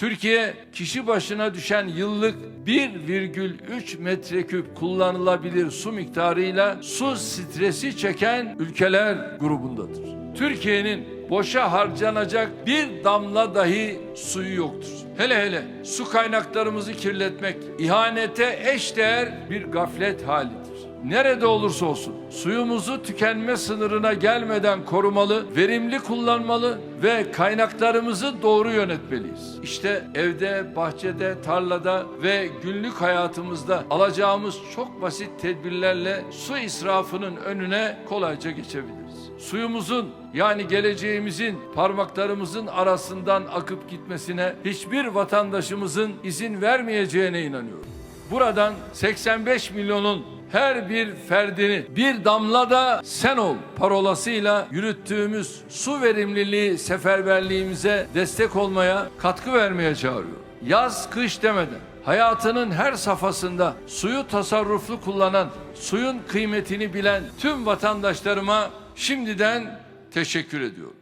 Türkiye kişi başına düşen yıllık 1,3 metreküp kullanılabilir su miktarıyla su stresi çeken ülkeler grubundadır. Türkiye'nin boşa harcanacak bir damla dahi suyu yoktur. Hele hele su kaynaklarımızı kirletmek ihanete eşdeğer bir gaflet halidir. Nerede olursa olsun suyumuzu tükenme sınırına gelmeden korumalı, verimli kullanmalı ve kaynaklarımızı doğru yönetmeliyiz. İşte evde, bahçede, tarlada ve günlük hayatımızda alacağımız çok basit tedbirlerle su israfının önüne kolayca geçebiliriz. Suyumuzun yani geleceğimizin parmaklarımızın arasından akıp gitmesine hiçbir vatandaşımızın izin vermeyeceğine inanıyorum. Buradan 85 milyonun her bir ferdini bir damla da sen ol parolasıyla yürüttüğümüz su verimliliği seferberliğimize destek olmaya, katkı vermeye çağırıyor. Yaz kış demeden hayatının her safhasında suyu tasarruflu kullanan, suyun kıymetini bilen tüm vatandaşlarıma şimdiden teşekkür ediyorum.